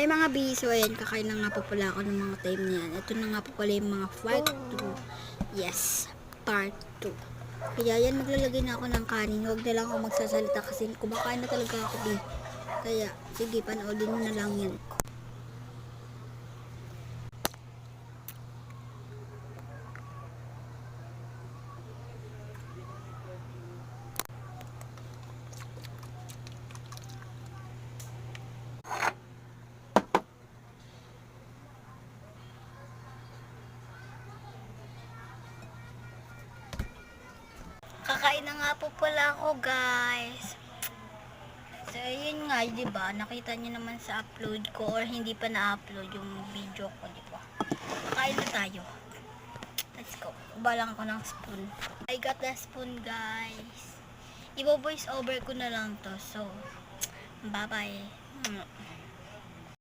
Ay mga biso, ayan, kakain na nga po pala ako ng mga time niyan. Ito na nga po pala yung mga part 2. Yes, part 2. Kaya yan, maglalagay na ako ng kanin. Huwag na lang ako magsasalita kasi kumakain na talaga ako eh. Kaya, sige, panoodin mo na lang yan. Kakain na nga po pala ako, guys. So, yun nga, di ba? Nakita niyo naman sa upload ko or hindi pa na-upload yung video ko, di ba? Kakain na tayo. Let's go. Ubalang ko ng spoon. I got the spoon, guys. Ibo voice over ko na lang to. So, bye-bye.